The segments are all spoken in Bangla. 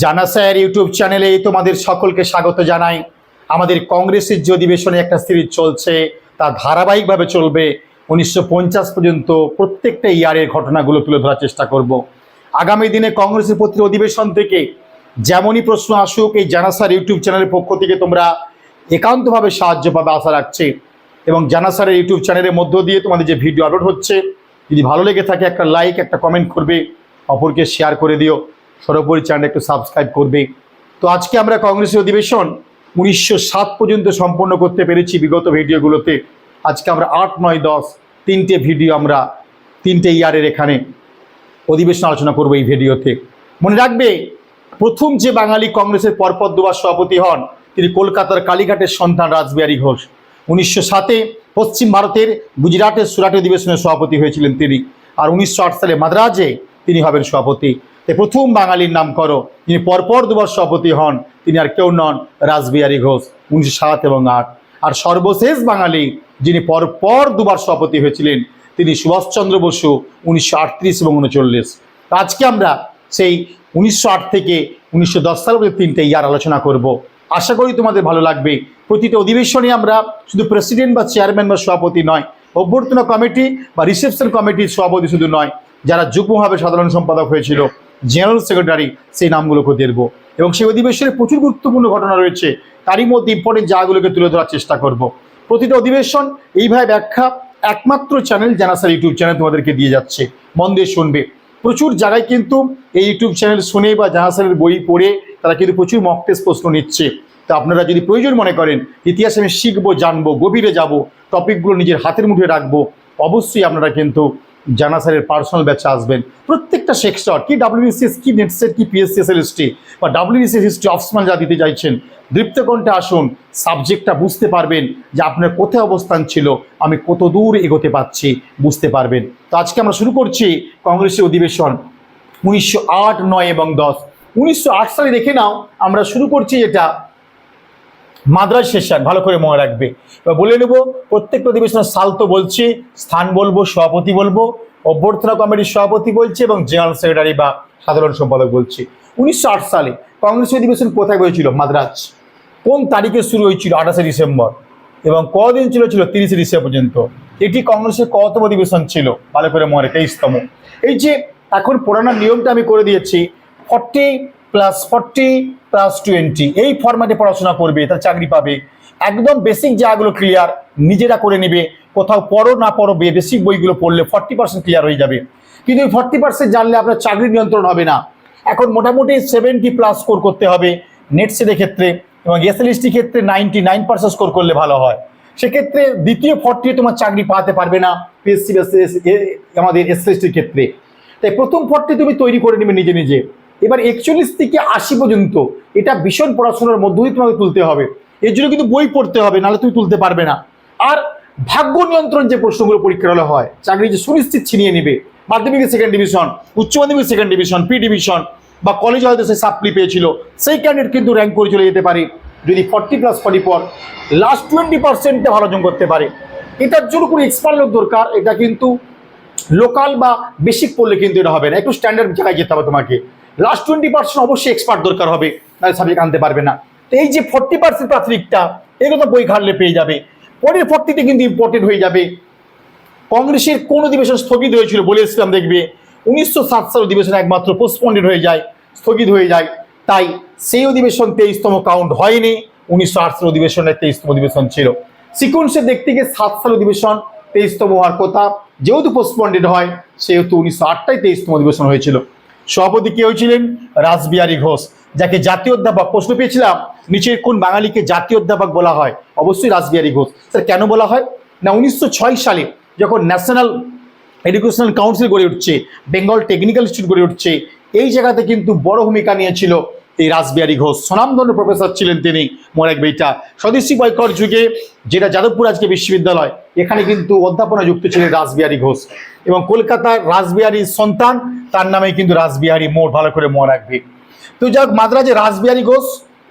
জানা স্যার ইউটিউব চ্যানেলে তোমাদের সকলকে স্বাগত জানাই। আমাদের কংগ্রেসের যে অধিবেশনে একটা সিরিজ চলছে, তা ধারাবাহিকভাবে চলবে। উনিশশো পঞ্চাশ পর্যন্ত প্রত্যেকটা ইয়ারের ঘটনাগুলো তুলে ধরার চেষ্টা করব। আগামী দিনে কংগ্রেসের প্রতি অধিবেশন থেকে যেমনই প্রশ্ন আসুক, এই জানাসার ইউটিউব চ্যানেলের পক্ষ থেকে তোমরা একান্তভাবে সাহায্য পাবে আশা রাখছি। এবং জানা স্যারের ইউটিউব চ্যানেলের মধ্য দিয়ে তোমাদের যে ভিডিও আপলোড হচ্ছে, যদি ভালো লেগে থাকে একটা লাইক, একটা কমেন্ট করবে, অপরকে শেয়ার করে দিও। সর্বোপরি চ্যানেল একটু সাবস্ক্রাইব করবে তো আজকে আমরা কংগ্রেসের অধিবেশন উনিশশো সাত পর্যন্ত সম্পন্ন করতে পেরেছি বিগত ভিডিওগুলোতে। আজকে আমরা আট, নয়, দশ, তিনটে ভিডিও আমরা তিনটে ইয়ারের এখানে অধিবেশন আলোচনা করব এই ভিডিওতে। মনে রাখবে, প্রথম যে বাঙালি কংগ্রেসের পরপর দুবার সভাপতি হন, তিনি কলকাতার কালীঘাটের সন্তান রাসবিহারী ঘোষ। উনিশশো সাতে পশ্চিম ভারতের গুজরাটের সুরাট অধিবেশনের সভাপতি হয়েছিলেন তিনি। আর উনিশশো আট সালে মাদ্রাজে তিনি হবেন সভাপতি। তাই প্রথম বাঙালির নাম করো। যিনি পরপর দুবার সভাপতি হন। তিনি আর কেউ নন, রাসবিহারী ঘোষ, উনিশশো সাত এবং আট। আর সর্বশেষ বাঙালি যিনি পরপর দুবার সভাপতি হয়েছিলেন, তিনি সুভাষচন্দ্র বসু, উনিশশো আটত্রিশ এবং উনচল্লিশ। আজকে আমরা সেই উনিশশো আট থেকে উনিশশো দশ সাল পর্যন্ত তিনটে ইয়ার আলোচনা করব। আশা করি তোমাদের ভালো লাগবে। প্রতিটা অধিবেশনে আমরা শুধু প্রেসিডেন্ট বা চেয়ারম্যান বা সভাপতি নয়, অভ্যর্থনা কমিটি বা রিসেপশন কমিটির সভাপতি শুধু নয়, যারা যুগ্মভাবে সাধারণ সম্পাদক হয়েছিল জেনারেল সেক্রেটারি সেই নামগুলোকে দেখব। এবং সেই অধিবেশনে প্রচুর গুরুত্বপূর্ণ ঘটনা রয়েছে, তারই মধ্যে ইম্পর্টেন্ট জায়গাগুলোকে তুলে ধরার চেষ্টা করব। প্রতিটা অধিবেশন এইভাবে ব্যাখ্যা একমাত্র চ্যানেল জানাসার ইউটিউব চ্যানেল তোমাদেরকে দিয়ে যাচ্ছে। মন দিয়ে শুনবে। প্রচুর জায়গায় কিন্তু এই ইউটিউব চ্যানেল শুনে বা জাহাসারের বই পড়ে তারা কিন্তু প্রচুর মক টেস্ট প্রশ্ন নিচ্ছে। তো আপনারা যদি প্রয়োজন মনে করেন, ইতিহাস আমি শিখব, জানব, গভীরে যাব টপিকগুলো নিজের হাতের মুঠে রাখব, অবশ্যই আপনারা কিন্তু জানাসারের পার্সোনাল ব্যাচে আসবেন। প্রত্যেকটা সেক্টর কি ডাব্লিউবিসিএস কি নেটসেট কি পিএসসিএস এর হিস্ট্রি বা ডাব্লিউবিসিএস হিস্ট্রি অপশনাল যা দিতে চাইছেন, দৃপ্তকণ্ঠে আসুন সাবজেক্টটা বুঝতে পারবেন যে আপনার কোথায় অবস্থান ছিল, আমি কত দূর এগোতে পারছি, বুঝতে পারবেন। তো আজকে আমরা শুরু করছি কংগ্রেসের অধিবেশন উনিশশো আট, নয় এবং দশ। উনিশশো সালে দেখে নাও, আমরা শুরু করছি এটা মাদ্রাজ সেশন ভালো করে মনে রাখবে। এবার বলে নেব প্রত্যেকটা অধিবেশনের সাল তো বলছি, স্থান বলব, সভাপতি বলব, অভ্যর্থনা কমিটির সভাপতি বলছি এবং জেনারেল সেক্রেটারি বা সাধারণ সম্পাদক বলছি। উনিশশো আট সালে কংগ্রেস অধিবেশন কোথায় হয়েছিল? মাদ্রাজ। কোন তারিখে শুরু হয়েছিল? আঠাশে ডিসেম্বর। এবং কদিন ছিল? ছিল তিরিশে ডিসেম্বর পর্যন্ত। এটি কংগ্রেসের কতম অধিবেশন ছিল? ভালো করে মনে তেইশতম। এই যে এখন পুরানোর নিয়মটা আমি করে দিয়েছি, forty plus forty plus twenty এই ফরম্যাটে পড়াশোনা করবে, তার চাকরি পাবে। একদম বেসিক জায়গাগুলো ক্লিয়ার নিজেরা করে নেবে। কোথাও পড়ো না পড়ো বেসিক বইগুলো পড়লে ফর্টি পার্সেন্ট ক্লিয়ার হয়ে যাবে। কিন্তু এই ফর্টি পার্সেন্ট জানলে আপনার চাকরি নিয়ন্ত্রণ হবে না। এখন মোটামুটি সেভেন্টি প্লাস স্কোর করতে হবে নেট সেটের ক্ষেত্রে এবং এসএলএসটি ক্ষেত্রে নাইনটি নাইন পার্সেন্ট স্কোর করলে ভালো হয়। সেক্ষেত্রে দ্বিতীয় ফর্টি তোমার চাকরি পাতে পারবে না পিএসসি আমাদের এসএলএসটির ক্ষেত্রে। তাই প্রথম ফর্টি তুমি তৈরি করে নেবে নিজে নিজে। এবার একচল্লিশ থেকে আশি পর্যন্ত এটা ভীষণ পড়াশোনার মধ্য দিয়ে তোমাকে তুলতে হবে। এর জন্য কিন্তু বই পড়তে হবে, নাহলে তুমি তুলতে পারবে না। আর ভাগ্য নিয়ন্ত্রণ যে প্রশ্নগুলো পরীক্ষার হলে হয়, চাকরি যে সুনিশ্চিত ছিনিয়ে নেবে মাধ্যমিকের সেকেন্ড ডিভিশন উচ্চ মাধ্যমিকের সেকেন্ড ডিভিশন পি ডিভিশন বা কলেজে হয়তো সে সাপ্লি পেয়েছিল, সেই ক্যান্ডিডেট কিন্তু র্যাঙ্ক করে চলে যেতে পারে। যদি ফর্টি প্লাস ফর্টি পর লাস্ট টোয়েন্টি পার্সেন্টে ভালো অর্জন করতে পারে। এটার জন্য কোনো এক্সপার্ট লোক দরকার, এটা কিন্তু লোকাল বা বেসিক পড়লে কিন্তু এটা হবে না। একটু স্ট্যান্ডার্ড জায়গায় যেতে হবে তোমাকে। লাস্ট টোয়েন্টি পার্সেন্ট অবশ্যই এক্সপার্ট দরকার হবে, নাহলে সাবজেক্ট আনতে পারবে না। তো এই যে ফর্টি পার্সেন্ট প্রাথমিকটা এগুলো তো বই ঘাটলে পেয়ে যাবে। পরের ফর্টিতে কিন্তু ইম্পর্টেন্ট হয়ে যাবে। কংগ্রেসের কোন অধিবেশন স্থগিত হয়েছিল বলেছিলাম দেখবে। উনিশশো সাত সাল অধিবেশন একমাত্র পোস্টপন্ডেড হয়ে যায়, স্থগিত হয়ে যায়। তাই সেই অধিবেশন তেইশতম কাউন্ট হয়নি, উনিশশো আট সাল অধিবেশনের তেইশতম অধিবেশন ছিল। সিকুয়েন্সে দেখতে গিয়ে সাত সাল অধিবেশন তেইশতম হওয়ার কথা, যেহেতু পোস্টপন্ডেড হয়, সেহেতু উনিশশো আটটাই তেইশতম অধিবেশন হয়েছিল। সভাপতি কে হয়েছিলেন? রাসবিহারী ঘোষ। যাকে জাতীয় অধ্যাপক প্রশ্ন পেয়েছিলাম, নিচের কোন বাঙালিকে জাতীয় অধ্যাপক বলা হয়? অবশ্যই রাসবিহারী ঘোষ। স্যার, কেন বলা হয়? না, উনিশশো ছয় সালে যখন ন্যাশনাল এডুকেশনাল কাউন্সিল গড়ে উঠছে, বেঙ্গল টেকনিক্যাল ইনস্টিটিউট গড়ে উঠছে, এই জায়গাতে কিন্তু বড় ভূমিকা নিয়েছিল এই রাসবিহারী ঘোষ। স্বনামধন্য প্রফেসর ছিলেন তিনি মোরাক বেইটা। স্বদেশী বয়কর যুগে যেটা যাদবপুর আজকে বিশ্ববিদ্যালয়, এখানে কিন্তু অধ্যাপনা যুক্ত ছিলেন রাসবিহারী ঘোষ। এবং কলকাতার রাসবিহারীর সন্তান তার নামে কিন্তু রাসবিহারী মোড় ভালো করে মনে রাখবে। তো যাক, মাদ্রাজে রাসবিহারী ঘোষ,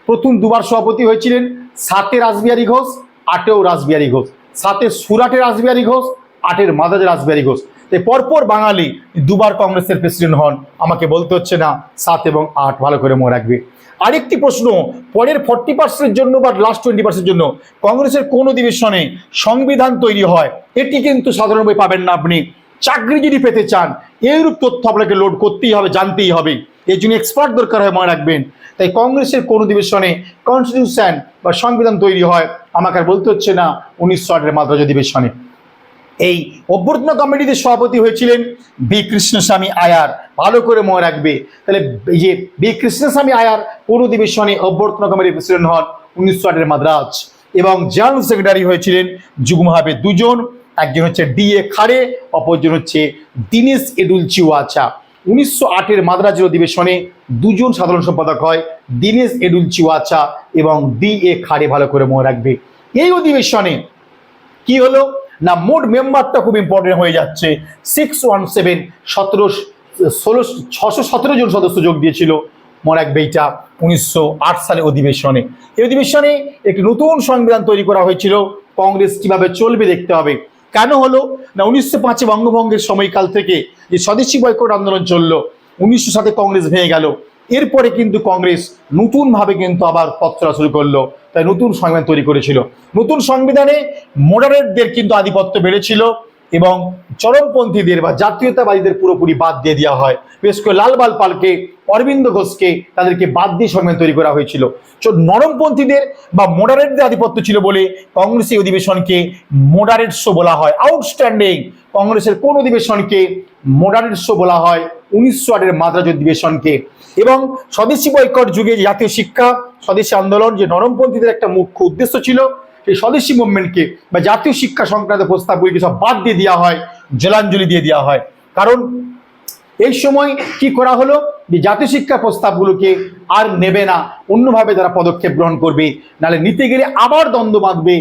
প্রথম দুবার সভাপতি হয়েছিলেন, সাতে রাসবিহারী ঘোষ, আটেও রাসবিহারী ঘোষ। সাতে সুরাটে রাসবিহারী ঘোষ, আটের মাদ্রাজে রাসবিহারী ঘোষ। তাই পরপর বাঙালি দুবার কংগ্রেসের প্রেসিডেন্ট হন, আমাকে বলতে হচ্ছে না, সাত এবং আট ভালো করে মনে রাখবে। আরেকটি প্রশ্ন, পরের ফর্টি পার্সেন্টের জন্য বা লাস্ট টোয়েন্টি পার্সেন্টের জন্য কংগ্রেসের কোন অধিবেশনে সংবিধান তৈরি হয়? এটি কিন্তু সাধারণভাবে পাবেন না আপনি। চাকরি যদি পেতে চান এইরূপ তথ্য আপনাকে লোড করতেই হবে, জানতেই হবে। এর জন্য এক্সপার্ট দরকার হয়, মনে রাখবেন। তাই কংগ্রেসের কোন অধিবেশনে কনস্টিটিউশন বা সংবিধান তৈরি হয়, আমাকে বলতে হচ্ছে না উনিশশো আটের মাদ্রাজ অধিবেশনে। এই অভ্যর্থনা কমিটিতে সভাপতি হয়েছিলেন বি কৃষ্ণস্বামী আয়ার। ভালো করে মনে রাখবে। তাহলে এই যে বি কৃষ্ণস্বামী আয়ার কোন অধিবেশনে অভ্যর্থনা কমিটির প্রেসিডেন্ট হন উনিশশো আটের মাদ্রাজ। এবং জেনারেল সেক্রেটারি হয়েছিলেন যুগ্মভাবে দুজন। একজন হচ্ছে ডি এ খাড়ে, অপরজন হচ্ছে দিনেশ এডুল চিওয়াচা। উনিশশো আটের মাদ্রাজের অধিবেশনে দুজন সাধারণ সম্পাদক হয়, দিনেশ এডুল চিওয়াচা এবং ডি এ খাড়ে ভালো করে মনে রাখবে। এই অধিবেশনে কি হলো? না, মোট মেম্বারটা খুব ইম্পর্টেন্ট হয়ে যাচ্ছে। সিক্স ওয়ান সেভেন সতেরো, ষোলো, ছশো সতেরো জন সদস্য যোগ দিয়েছিল। মনে রাখবে বেইটা উনিশশো আট সালে অধিবেশনে। এই অধিবেশনে একটি নতুন সংবিধান তৈরি করা হয়েছিল। কংগ্রেস কীভাবে চলবে দেখতে হবে। কেন হলো? না, উনিশশো পাঁচে বঙ্গভঙ্গের সময়কাল থেকে যে স্বদেশী বয়কট আন্দোলন চলল, উনিশশো সাথে কংগ্রেস ভেঙে গেল। এরপরে কিন্তু কংগ্রেস নতুনভাবে কিন্তু আবার পথ শুরু করল, তাই নতুন সংবিধান তৈরি করেছিল। নতুন সংবিধানে মোডারেটদের কিন্তু আধিপত্য বেড়েছিল। এবং চরমপন্থীদের বা জাতীয়তাবাদীদের পুরোপুরি বাদ দিয়ে দেওয়া হয়। বিশেষ করে লালবাল পালকে, অরবিন্দ ঘোষকে তাদেরকে বাদ দিয়ে সংবিধান তৈরি করা হয়েছিল। নরমপন্থীদের বা মোডারেটদের আধিপত্য ছিল বলে কংগ্রেস অধিবেশনকে মোডারেট শো বলা হয়। আউটস্ট্যান্ডিং কংগ্রেসের কোন অধিবেশনকে মোডারেট শো বলা হয়? উনিশশো আটের মাদ্রাজ অধিবেশনকে। এবং স্বদেশী বৈকট যুগে জাতীয় শিক্ষা, স্বদেশী আন্দোলন যে নরমপন্থীদের একটা মুখ্য উদ্দেশ্য ছিল সেই স্বদেশী মুভমেন্টকে বা জাতীয় শিক্ষা সংক্রান্ত প্রস্তাবগুলিকে সব বাদ দিয়ে দেওয়া হয়, জলাঞ্জলি দিয়ে দেওয়া হয়। কারণ এই সময় কি করা হলো? যে জাতীয় শিক্ষা প্রস্তাবগুলোকে আর নেবে না। অন্যভাবে তারা পদক্ষেপ গ্রহণ করবে। নাহলে নিতে গেলে আবার দ্বন্দ্ব বাঁধবে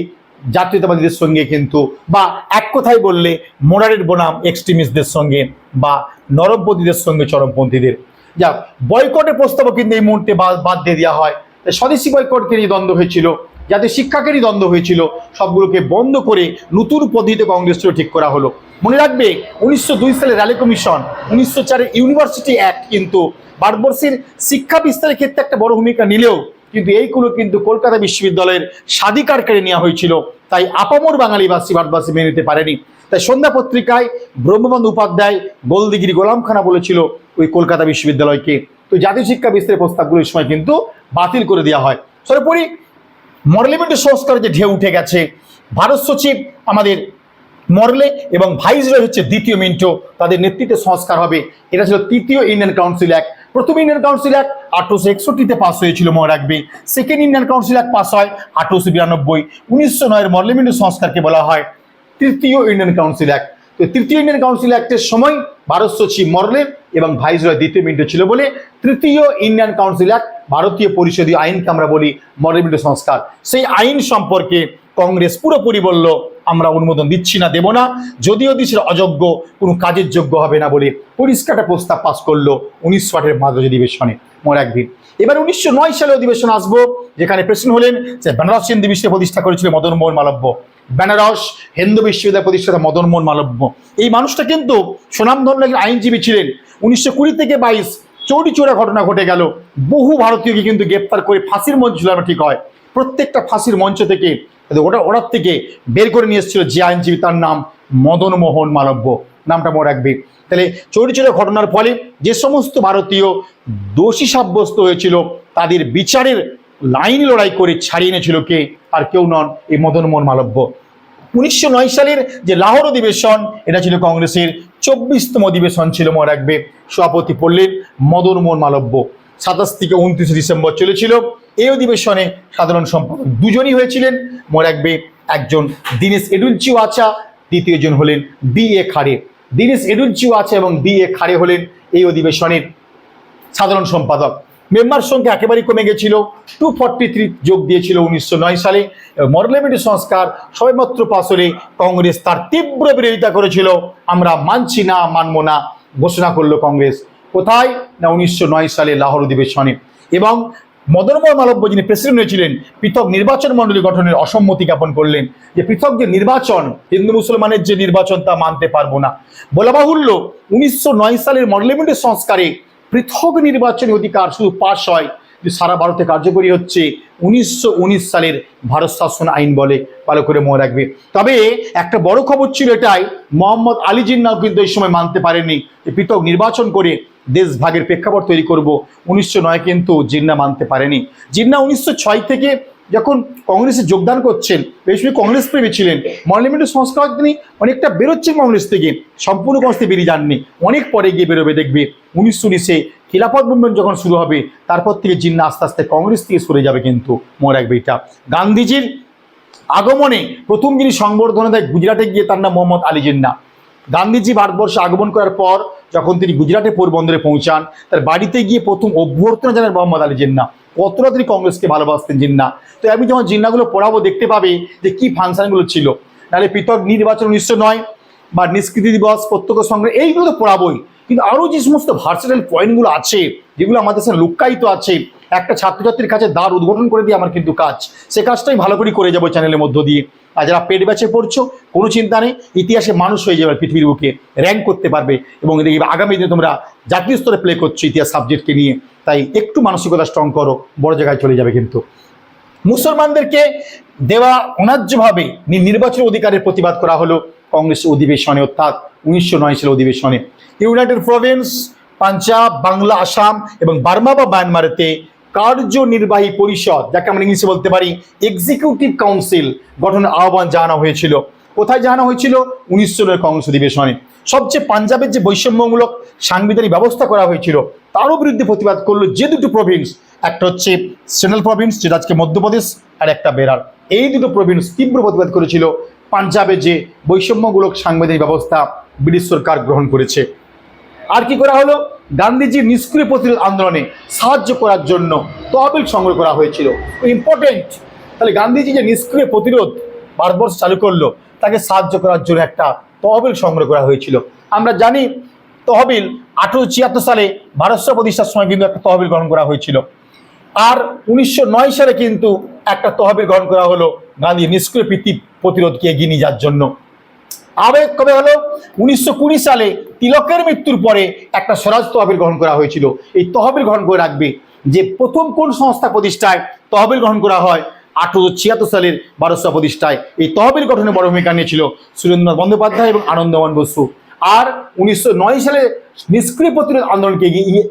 জাতীয়তাবাদীদের সঙ্গে কিন্তু। বা এক কথায় বললে মোডারেট বনাম এক্সট্রিমিস্টদের সঙ্গে বা নরমপন্থীদের সঙ্গে চরমপন্থীদের। যা বয়কটের প্রস্তাবও কিন্তু এই মুহূর্তে বাদ দিয়ে দেওয়া হয়। স্বদেশী বয়কটকে নিয়ে দ্বন্দ্ব হয়েছিল। যাতে শিক্ষাকেরই দ্বন্দ্ব হয়েছিল, সবগুলোকে বন্ধ করে নতুন পদ্ধতিতে কংগ্রেস ছিল ঠিক করা হলো। মনে রাখবে, উনিশশো দুই সালে র্যালি কমিশন, উনিশশো চারের ইউনিভার্সিটি অ্যাক্ট কিন্তু ভারতবর্ষের শিক্ষা বিস্তারের ক্ষেত্রে একটা বড় ভূমিকা নিলেও কিন্তু এইগুলো কিন্তু কলকাতা বিশ্ববিদ্যালয়ের স্বাধিকার কেড়ে নেওয়া হয়েছিল। তাই আপামর বাঙালিবাসী ভারতবাসী মেনে নিতে পারেনি। তাই সন্ধ্যা পত্রিকায় ব্রহ্মবন্ধু উপাধ্যায় গোলদিগিরি গোলামখানা বলেছিল ওই কলকাতা বিশ্ববিদ্যালয়কে। তো জাতীয় শিক্ষা বিস্তারের প্রস্তাবগুলো এই সময় কিন্তু বাতিল করে দেওয়া হয়। সর্বোপরি মডেলিমেন্টের সংস্কার যে ঢেউ উঠে গেছে, ভারত সচিব আমাদের মরলে এবং ভাইসরয় হচ্ছে দ্বিতীয় মিন্টো, তাদের নেতৃত্বে সংস্কার হবে। এটা ছিল তৃতীয় ইন্ডিয়ান কাউন্সিল অ্যাক্ট। প্রথম ইন্ডিয়ান কাউন্সিল অ্যাক্ট আঠারোশো একষট্টিতে পাস হয়েছিল, মনে রাখবে। Second Indian Council Act pass হয় আঠারোশো বিরানব্বই। উনিশশো নয়ের মডেলিমেন্টের সংস্কারকে বলা হয় তৃতীয় ইন্ডিয়ান কাউন্সিল অ্যাক্ট। তো তৃতীয় ইন্ডিয়ান কাউন্সিল অ্যাক্টের সময় ভারত সচিব মরলে এবং ভাইসরয় দ্বিতীয় মিন্টো ছিল বলে তৃতীয় ইন্ডিয়ান কাউন্সিল অ্যাক্ট ভারতীয় পরিষদীয় আইনকে আমরা বলি মডেলিমেন্টের সংস্কার। সেই আইন সম্পর্কে কংগ্রেস পুরোপুরি বলল, আমরা অনুমোদন দিচ্ছি না, দেব না। যদিও দেশের অযোগ্য কোনো কাজের যোগ্য হবে না বলে পরিষ্কার প্রস্তাব পাস করল উনিশশো আটের মাদ্রাজ অধিবেশনে। মনে একদিন এবার উনিশশো নয় সালে অধিবেশন আসব, যেখানে প্রেসিডেন্ট হলেন যে বেনারস হিন্দু বিশ্ববিদ্যালয় প্রতিষ্ঠা করেছিল মদন মোহন মালব্য। বেনারস হিন্দু বিশ্ববিদ্যালয় প্রতিষ্ঠাতা মদন মোহন মালব্য। এই মানুষটা কিন্তু সুনামধন্য একজন আইনজীবী ছিলেন। উনিশশো কুড়ি থেকে বাইশ চৌরি চোরা ঘটনা ঘটে গেল। বহু ভারতীয়কে কিন্তু গ্রেপ্তার করে ফাঁসির মঞ্চ ছিল ঠিক হয়। প্রত্যেকটা ফাঁসির মঞ্চ থেকে ওটা ওটার থেকে বের করে নিয়ে এসেছিল যে আইনজীবী, তার নাম মদন মোহন মালব্য। নামটা মনে রাখবে। তাহলে চৌরি চোরা ঘটনার ফলে যে সমস্ত ভারতীয় দোষী সাব্যস্ত হয়েছিল, তাদের বিচারের লাইন লড়াই করে ছাড়িয়ে এনেছিল কে? আর কেউ নন এই মদন মোহন মালব্য। উনিশশো নয় সালের যে লাহোর অধিবেশন, এটা ছিল কংগ্রেসের চব্বিশতম অধিবেশন ছিল মনে রাখবে সভাপতি পড়লেন মদন মোহন মালব্য। সাতাশ থেকে উনত্রিশে ডিসেম্বর চলেছিল। এই অধিবেশনে সাধারণ সম্পাদক দুজনই হয়েছিলেন। মনে রাখবে একজন দীনেশ এডুলচিও আচা দ্বিতীয়জন হলেন বি এ খাড়ে। দীনেশ এডুলচিও আচা এবং বি এ খাড়ে হলেন এই অধিবেশনের সাধারণ সম্পাদক। মেম্বার সংখ্যা একেবারেই কমে গেছিল। টু ফর্টি থ্রি যোগ দিয়েছিল উনিশশো নয় সালে। মডেলিমেন্টের সংস্কার সবেমাত্র পাস হলে কংগ্রেস তার তীব্র বিরোধিতা করেছিল। আমরা মানছি না, মানব না, ঘোষণা করল কংগ্রেস। কোথায়? না উনিশশো নয় সালে লাহোর অধিবেশনে। এবং মদনমোহন মালব্য যিনি প্রেসিডেন্ট হয়েছিলেন, পৃথক নির্বাচন মণ্ডলী গঠনের অসম্মতি জ্ঞাপন করলেন যে পৃথক যে নির্বাচন, হিন্দু মুসলমানের যে নির্বাচন তা মানতে পারব না। বলা বাহুল্য উনিশশো নয় সালের মডেলিমেন্টের সংস্কারে পৃথক নির্বাচনী অধিকার শুধু পাশ হয়, যে সারা ভারতে কার্যকরী হচ্ছে উনিশশো উনিশ সালের ভারত শাসন আইন বলে ভালো করে মনে রাখবে। তবে একটা বড় খবর ছিল এটাই, মোহাম্মদ আলী জিন্নাও কিন্তু এই সময় মানতে পারেনি যে পৃথক নির্বাচন করে দেশ ভাগের প্রেক্ষাপট তৈরি করব। উনিশশো নয় কিন্তু জিন্না মানতে পারেনি। জিন্না উনিশশো ছয় থেকে যখন কংগ্রেসে যোগদান করছেন সময় কংগ্রেস প্রেমী ছিলেন। মর্লিমেন্টের সংস্কার তিনি অনেকটা বেরোচ্ছেন কংগ্রেস থেকে। সম্পূর্ণ কংগ্রেস থেকে বেরিয়ে যাননি। অনেক পরে গিয়ে বেরোবে দেখবে। উনিশশো উনিশে খিলাফত মুভমেন্ট যখন শুরু হবে, তারপর থেকে জিন্না আস্তে আস্তে কংগ্রেস থেকে সরে যাবে কিন্তু মনে রাখবে এটা গান্ধীজির আগমনে প্রথম যিনি সংবর্ধনা দেয় গুজরাটে গিয়ে তার নাম মোহাম্মদ আলী জিন্না। গান্ধীজি ভারতবর্ষে আগমন করার পর যখন তিনি গুজরাটে পোরবন্দরে পৌঁছান, তার বাড়িতে গিয়ে প্রথম অভ্যর্থনা জানান মোহাম্মদ আলী জিন্না। কতটা তিনি কংগ্রেসকে ভালোবাসতেন জিন্না? তো আমি যখন জিন্নাগুলো পড়াবো, দেখতে পাবে যে কি ফাংশনগুলো ছিল। নাহলে পৃথক নির্বাচন উনিশশো নয়, বা নিষ্কৃতি দিবস, প্রত্যক্ষ সংগ্রহ এইগুলো তো পড়াবোই। কিন্তু আরও যে সমস্ত ভার্সেটাইল পয়েন্টগুলো আছে, যেগুলো আমাদের সাথে লুক্কায়িত আছে, একটা ছাত্রছাত্রীর কাছে দ্বার উদ্ঘাটন করে দিয়ে আমার কিন্তু কাজ। সে কাজটাই ভালো করে করে যাব চ্যানেলের মধ্য দিয়ে। আর যারা পেট ব্যাচে পড়ছো, কোনো চিন্তা নেই, ইতিহাসে মানুষ হয়ে যাবে, পৃথিবীর বুকে র্যাঙ্ক করতে পারবে। এবং আগামী দিনে তোমরা জাতীয় স্তরে প্লে করছ ইতিহাস সাবজেক্টকে নিয়ে। তাই একটু মানসিকতা স্ট্রং করো, বড় জায়গায় চলে যাবে কিন্তু। মুসলমানদেরকে দেওয়া অন্যায্যভাবে নি- নির্বাচন অধিকারের প্রতিবাদ করা হলো কংগ্রেস অধিবেশনে, অর্থাৎ উনিশশো নয় সালের অধিবেশনে। ইউনাইটেড প্রভিন্স, পাঞ্জাব, বাংলা, আসাম এবং বার্মা বা মায়ানমারেতে কার্যনির্বাহী পরিষদ, যাকে আমরা ইংলিশে বলতে পারি এক্সিকিউটিভ কাউন্সিল গঠনের আহ্বান জানানো হয়েছিল। কোথায় জানানো হয়েছিল? উনিশশো নয় কংগ্রেস অধিবেশনে। সবচেয়ে পাঞ্জাবের যে বৈষম্যমূলক সাংবিধানিক ব্যবস্থা করা হয়েছিল তারও বিরুদ্ধে প্রতিবাদ করল যে দুটো প্রভিন্স একটা হচ্ছে সেন্ট্রাল প্রভিন্স যেটা আজকে মধ্যপ্রদেশ, আর একটা বেরার। এই দুটো প্রভিন্স তীব্র প্রতিবাদ করেছিল পাঞ্জাবে যে বৈষম্যমূলক সাংবিধানিক ব্যবস্থা ব্রিটিশ সরকার গ্রহণ করেছে। আর কি করা হলো? গান্ধীজির নিষ্ক্রিয় প্রতিরোধ আন্দোলনে সাহায্য করার জন্য তহবিল সংগ্রহ করা হয়েছিল। ইম্পর্টেন্ট তাহলে গান্ধীজি যে নিষ্ক্রিয় প্রতিরোধ ভারতবর্ষ চালু করল, তাকে সাহায্য করার জন্য একটা তহবিল সংগ্রহ করা হয়েছিল। আমরা জানি তহবিল আঠেরোশো ছিয়াত্তর সালে ভারতবর্ষ প্রতিষ্ঠার সময় কিন্তু একটা তহবিল গ্রহণ করা হয়েছিল। আর উনিশশো নয় সালে কিন্তু একটা তহবিল গ্রহণ করা হলো গান্ধী নিষ্ক্রিয় প্রীতি প্রতিরোধকে এগিয়ে নিয়ে যাওয়ার জন্য। আবেগ কবে হলো? উনিশশো কুড়ি সালে তিলকের মৃত্যুর পরে একটা স্বরাজ তহবিল গ্রহণ করা হয়েছিল। এই তহবিল গ্রহণ করে রাখবে যে প্রথম কোন সংস্থা প্রতিষ্ঠায় তহবিল গ্রহণ করা হয়? আঠারোশো ছিয়াত্তর সালের বারোশো প্রতিষ্ঠায়। এই তহবিল গঠনে বড় ভূমিকা নিয়েছিল সুরেন্দ্রনাথ বন্দ্যোপাধ্যায় এবং আনন্দমোহন বসু। আর উনিশশো নয় সালে নিষ্ক্রিয় প্রতিরোধ আন্দোলনকে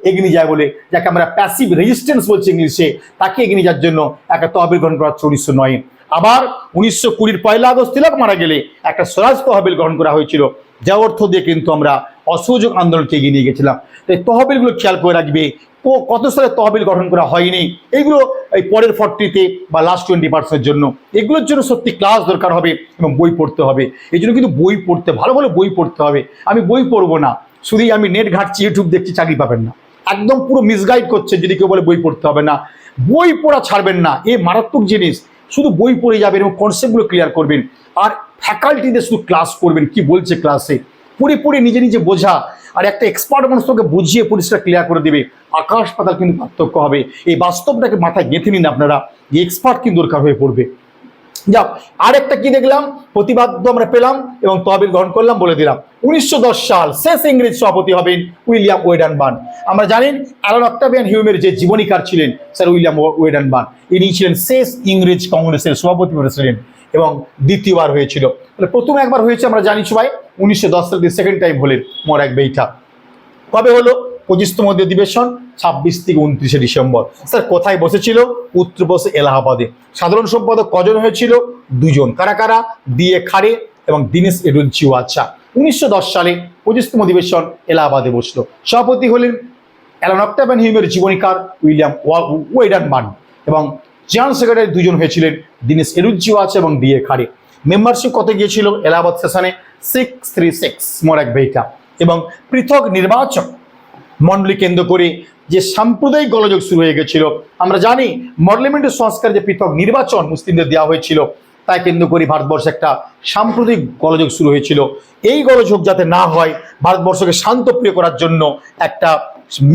এগিয়ে নিয়ে যায় বলে যাকে আমরা প্যাসিভ রেজিস্ট্যান্স বলছি ইংলিশে, তাকে এগিয়ে নিয়ে যাওয়ার জন্য একটা তহবিল গ্রহণ করা হচ্ছে উনিশশো নয়। আবার উনিশশো কুড়ির পয়লা আগস্ট তিলক মারা গেলে একটা স্বরাজ তহবিল গ্রহণ করা হয়েছিল। যা অর্থ দিয়ে কিন্তু আমরা অসহযোগ আন্দোলনকে এগিয়ে নিয়ে গেছিলাম। তাই তহবিলগুলো খেয়াল করে রাখবে। কত সালে তহবিল গঠন করা হয়নি? এগুলো এই পরের ফর্টিতে বা লাস্ট টোয়েন্টি পার্সেন্টের জন্য। এগুলোর জন্য সত্যি ক্লাস দরকার হবে এবং বই পড়তে হবে। এই জন্য কিন্তু বই পড়তে, ভালো ভালো বই পড়তে হবে। আমি বই পড়ব না। শুধুই আমি নেট ঘাটছি ইউটিউব দেখছি, চাকরি পাবেন না। একদম পুরো মিসগাইড করছে যদি কেউ বলে বই পড়তে হবে না। বই পড়া ছাড়বেন না। এ মারাত্মক জিনিস। শুধু বই পড়ে যাবেন এবং কনসেপ্টগুলো ক্লিয়ার করবেন। আর ফ্যাকাল্টিতে শুধু ক্লাস করবেন, কি বলছে ক্লাসে? পড়ে পড়ে নিজে নিজে বোঝা আর একটা এক্সপার্ট মানুষ তোকে বুঝিয়ে পরিষ্কার ক্লিয়ার করে দেবে। আকাশ পাতাল কিন্তু পার্থক্য হবে। এই বাস্তবটাকে মাথায় গেঁথে নিন আপনারা, যে এক্সপার্ট কিন্তু দরকার হয়ে পড়বে। যাক, আরেকটা কি দেখলাম? প্রতিবাদ আমরা পেলাম এবং তহবিল গ্রহণ করলাম বলে দিলাম। উনিশশো দশ সাল শেষ ইংরেজ সভাপতি হবেন উইলিয়াম ওয়েডান বান আমরা জানেন অ্যালন অক্টাভিয়ান হিউমের যে জীবনীকার ছিলেন, স্যার উইলিয়াম ওয়েডান বান ইনি ছিলেন শেষ ইংরেজ কংগ্রেসের সভাপতি প্রেসিডেন্ট এবং দ্বিতীয়বার হয়েছিল। তাহলে প্রথম একবার হয়েছে, আমরা জানি সবাই, উনিশশো দশ সালে সেকেন্ড টাইম হলেন এক বেইটা কবে হলো? পঁচিশতম অধিবেশন, ছাব্বিশ থেকে উনত্রিশে ডিসেম্বর। স্যার, কোথায় বসেছিল? উত্তরপ্রদেশ, এলাহাবাদে। সাধারণ সম্পাদক কজন হয়েছিল? দুজন। কারা কারা? দিয়ে খাড়ে এবং দীনেশ এডুল চিওয়াচা উনিশশো দশ সালে পঁচিশতম অধিবেশন এলাহাবাদে বসল। সভাপতি হলেন অ্যালান অক্টাভেন হিউমের জীবনীকার উইলিয়াম ওয়া- ওয়েডান মান এবং জেনারেল সেক্রেটারি দুজন হয়েছিলেন, দীনেশ এরুজ্জিওয়াচা এবং দিয়ে খাড়ে। মেম্বারশিপ কত গিয়েছিল? এলাহাবাদ সেশনে সিক্স থ্রি সিক্স মোরাক বেইটা এবং পৃথক নির্বাচন মণ্ডলী কেন্দ্র করে যে সাম্প্রদায়িক গোলযোগ শুরু হয়ে গেছিল, আমরা জানি মডলিমেন্টের সংস্কার যে পৃথক নির্বাচন মুসলিমদের দেওয়া হয়েছিল, তাই কেন্দ্র করে ভারতবর্ষে একটা সাম্প্রতিক গোলযোগ শুরু হয়েছিল। এই গোলযোগ যাতে না হয়, ভারতবর্ষকে শান্তপ্রিয় করার জন্য একটা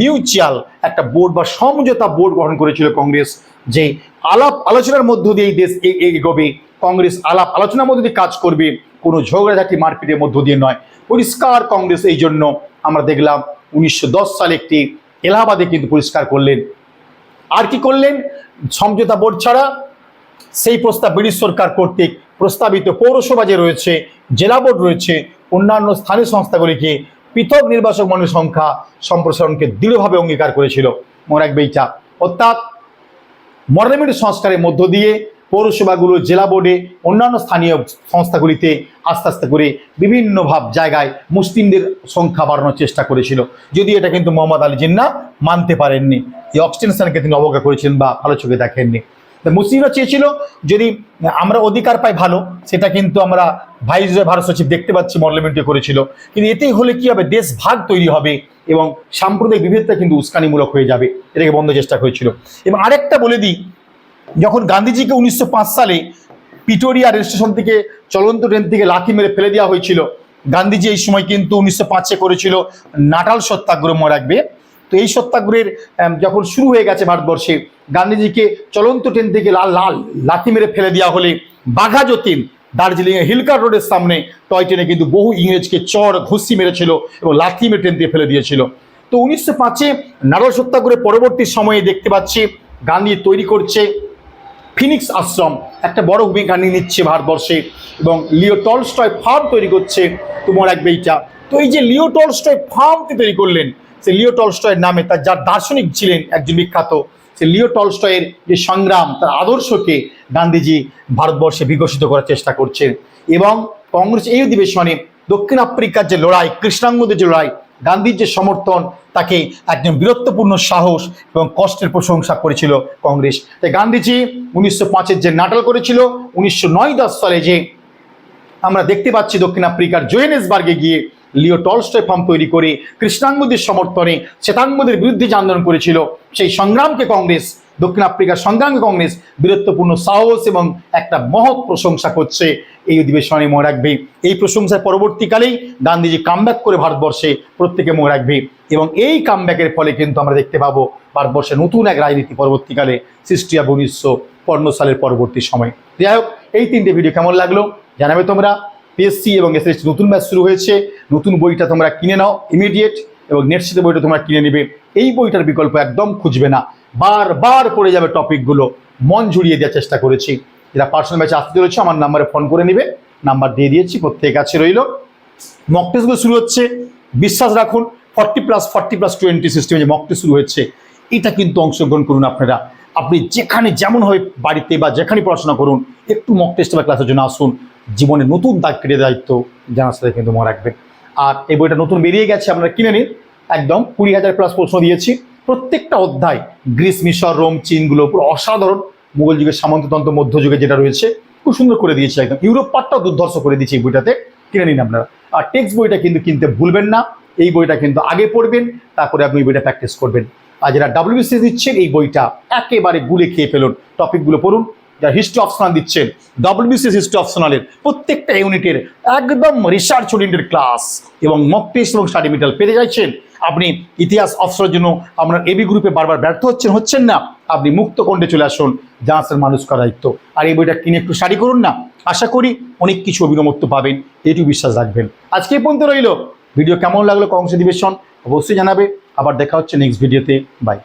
মিউচুয়াল একটা বোর্ড বা সমঝোতা বোর্ড গঠন করেছিল কংগ্রেস। যে আলাপ আলোচনার মধ্য দিয়ে এই দেশ এগোবে। কংগ্রেস আলাপ আলোচনার মধ্যে দিয়ে কাজ করবে। কোনো ঝগড়াঝাটি মারপিটের মধ্য দিয়ে নয়। পরিষ্কার কংগ্রেস এই জন্য আমরা দেখলাম উনিশশো দশ সালে একটি এলাহাবাদে কিন্তু পরিষ্কার করলেন। আর কি করলেন? সমঝোতা বোর্ড ছাড়া সেই প্রস্তাব ব্রিটিশ সরকার কর্তৃক প্রস্তাবিত পৌরসভা যে রয়েছে, জেলা বোর্ড রয়েছে, অন্যান্য স্থানীয় সংস্থাগুলিকে পৃথক নির্বাচক মনের সংখ্যা সম্প্রসারণকে দৃঢ়ভাবে অঙ্গীকার করেছিল। মনে রাখবে এইটা। অর্থাৎ মডার্নিটি সংস্কারের মধ্য দিয়ে পৌরসভাগুলো, জেলা বোর্ডে, অন্যান্য স্থানীয় সংস্থাগুলিতে আস্তে আস্তে করে বিভিন্ন ভাব জায়গায় মুসলিমদের সংখ্যা বাড়ানোর চেষ্টা করেছিল। যদি এটা কিন্তু মোহাম্মদ আলী জিন্না মানতে পারেননি। এই অক্সটেনশনকে তিনি অবজ্ঞা করেছিলেন বা ভালো চোখে দেখেননি। মুসলিমরা চেয়েছিল যদি আমরা অধিকার পাই ভালো, সেটা কিন্তু আমরা ভাইসরয় ভারত সচিব দেখতে পাচ্ছি মডেলমেন্টে করেছিল। কিন্তু এতেই হলে কি হবে? দেশ ভাগ তৈরি হবে এবং সাম্প্রদায়িক বিভেদটা কিন্তু উস্কানিমূলক হয়ে যাবে। এটাকে বন্ধ চেষ্টা হয়েছিল এবং আরেকটা বলে দিই, যখন গান্ধীজিকে উনিশশো পাঁচ সালে পিটোরিয়া রেল স্টেশন থেকে চলন্ত ট্রেন থেকে লাথি মেরে ফেলে দেওয়া হয়েছিল, গান্ধীজি এই সময় কিন্তু উনিশশো পাঁচে করেছিল নাটাল সত্যাগ্রহ রাখবে তো এই সত্যাগ্রহের যখন শুরু হয়ে গেছে ভারতবর্ষে, গান্ধীজিকে চলন্ত ট্রেন থেকে লাল লাল লাথি মেরে ফেলে দেওয়া হলে বাঘা যতীন দার্জিলিংয়ে হিলকার রোডের সামনে টয় ট্রেনে কিন্তু বহু ইংরেজকে চর ঘুষি মেরেছিল এবং লাথি মেরে ট্রেন দিয়ে ফেলে দিয়েছিল। তো উনিশশো পাঁচে নাটাল সত্যাগ্রহের পরবর্তী সময়ে দেখতে পাচ্ছি, গান্ধী তৈরি করছে ফিনিক্স আশ্রম, একটা বড় ভূমিকা নিয়ে নিচ্ছে ভারতবর্ষে এবং লিও টলস্টয় ফার্ম তৈরি করছে, তোমার রাখবে এইটা তো এই যে লিও টলস্টয় ফার্মটি তৈরি করলেন সে লিও টলস্টয়ের নামে তার যার দার্শনিক ছিলেন একজন বিখ্যাত, সে লিও টলস্টয়ের যে সংগ্রাম, তার আদর্শকে গান্ধীজি ভারতবর্ষে বিকশিত করার চেষ্টা করছেন এবং কংগ্রেস এই অধিবেশনে দক্ষিণ আফ্রিকার যে লড়াই, কৃষ্ণাঙ্গদের যে লড়াই, গান্ধীর যে সমর্থন, তাকে একজন বীরত্বপূর্ণ সাহস এবং কষ্টের প্রশংসা করেছিল কংগ্রেস। তাই গান্ধীজি উনিশশো পাঁচের যে নাটাল করেছিল, উনিশশো নয় দশ সালে যে আমরা দেখতে পাচ্ছি দক্ষিণ আফ্রিকার জোহেনেসবার্গে গিয়ে লিও টলস্টয় ফার্ম তৈরি করে কৃষ্ণাঙ্গদের সমর্থনে শ্বেতাঙ্গদের বিরুদ্ধে যে আন্দোলন করেছিল। সেই সংগ্রামকে কংগ্রেস, দক্ষিণ আফ্রিকার সংগ্রামকে কংগ্রেস বীরত্বপূর্ণ সাহস এবং একটা মহৎ প্রশংসা করছে এই অধিবেশনে মনে রাখবে। এই প্রশংসার পরবর্তীকালেই গান্ধীজি কামব্যাক করে ভারতবর্ষে প্রত্যেকে মনে রাখবে এবং এই কামব্যাকের ফলে কিন্তু আমরা দেখতে পাবো ভারতবর্ষে নতুন এক রাজনীতি পরবর্তীকালে সৃষ্টি হবে উনিশশো পনেরো সালের পরবর্তী সময়। যাই হোক, এই তিনটে ভিডিও কেমন লাগল জানাবে তোমরা। পিএসসি এবং এসএসসি নতুন ব্যাচ শুরু হয়েছে। নতুন বইটা তোমরা কিনে নাও ইমিডিয়েট এবং নেটসিতে বইটা তোমরা কিনে নেবে। এই বইটার বিকল্প একদম খুঁজবে না। বারবার পড়ে যাবে টপিকগুলো মন জুড়িয়ে দেওয়ার চেষ্টা করেছি। যারা পার্সোনাল ব্যাচে আসতে চলেছে, আমার নাম্বারে ফোন করে নেবে। নাম্বার দিয়ে দিয়েছি, প্রত্যেক কাছে রইল। মক টেস্টগুলো শুরু হচ্ছে। বিশ্বাস রাখুন forty plus forty plus twenty সিস্টেমে যে মক টেস্ট শুরু হচ্ছে এটা কিন্তু অংশগ্রহণ করুন আপনারা। আপনি যেখানে যেমন হয় বাড়িতে বা যেখানে পড়াশোনা করুন, একটু মক টেস্ট বা ক্লাসের জন্য আসুন। জীবনে নতুন দাগ কেটে দায়িত্ব জানার সাথে কিন্তু মনে রাখবেন। আর এই বইটা নতুন বেরিয়ে গেছে, আপনারা কিনে নিন। একদম কুড়ি হাজার প্লাস প্রশ্ন দিয়েছি। প্রত্যেকটা অধ্যায়, গ্রিস, মিশর, রোম চীনগুলো পুরো অসাধারণ। মুঘল যুগের সামন্ততন্ত্র মধ্যযুগে যেটা রয়েছে, খুব সুন্দর করে দিয়েছে একদম। ইউরোপ পার্টটাও দুর্ধর্ষ করে দিয়েছি এই বইটাতে। কিনে নিন আপনারা। আর টেক্সট বইটা কিন্তু কিনতে ভুলবেন না। এই বইটা কিন্তু আগে পড়বেন, তারপরে আপনি বইটা প্র্যাকটিস করবেন। আর যারা ডাব্লিউবিসি দিচ্ছেন এই বইটা একেবারে গুলে খেয়ে ফেলুন। টপিকগুলো পড়ুন। যারা হিস্ট্রি অপশনাল দিচ্ছেন ডব্লিউবিসিএস হিস্ট্রি অপশনালের প্রত্যেকটা ইউনিটের একদম রিসার্চ ওরিয়েন্টেড ক্লাস এবং মক টেস্ট এবং মেটেরিয়াল পেতে যাচ্ছেন আপনি ইতিহাস অপসরের জন্য আপনার এবি গ্রুপে বারবার ব্যর্থ হচ্ছেন হচ্ছেন না। আপনি মুক্ত কণ্ঠে চলে আসুন, জাহাজের মানুষ দায়িত্ব। আর এই বইটা কিনে একটু স্টাডি করুন না। আশা করি অনেক কিছু অভিনমত্ব পাবেন, এটুকু বিশ্বাস রাখবেন। আজকে এই পর্যন্ত রইল। ভিডিও কেমন লাগল কংগ্রেস অধিবেশন অবশ্যই জানাবে। আবার দেখা হচ্ছে নেক্সট ভিডিওতে বাই